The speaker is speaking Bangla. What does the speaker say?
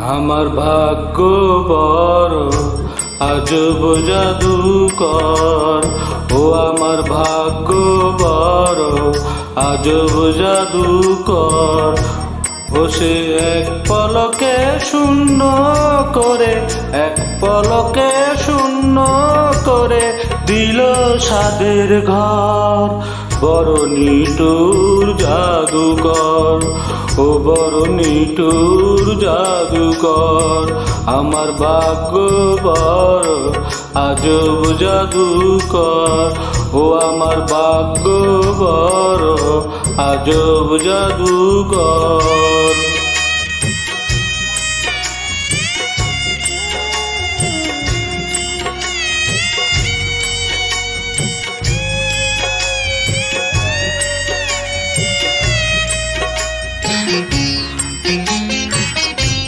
আমার ভাগ্য বড় আজব জাদুকর। ও আমার ভাগ্য বড় আজব জাদুকর। ও সে এক পলকে শূন্য করে, এক পলকে শূন্য করে দিল সাদের ঘর। বড় নিটুর জাদুকর, ও বড় নিটুর জাদুকর, আমার বাক্য বড় আজব জাদুকর, ও আমার বাক্য বড় আজব জাদুকর।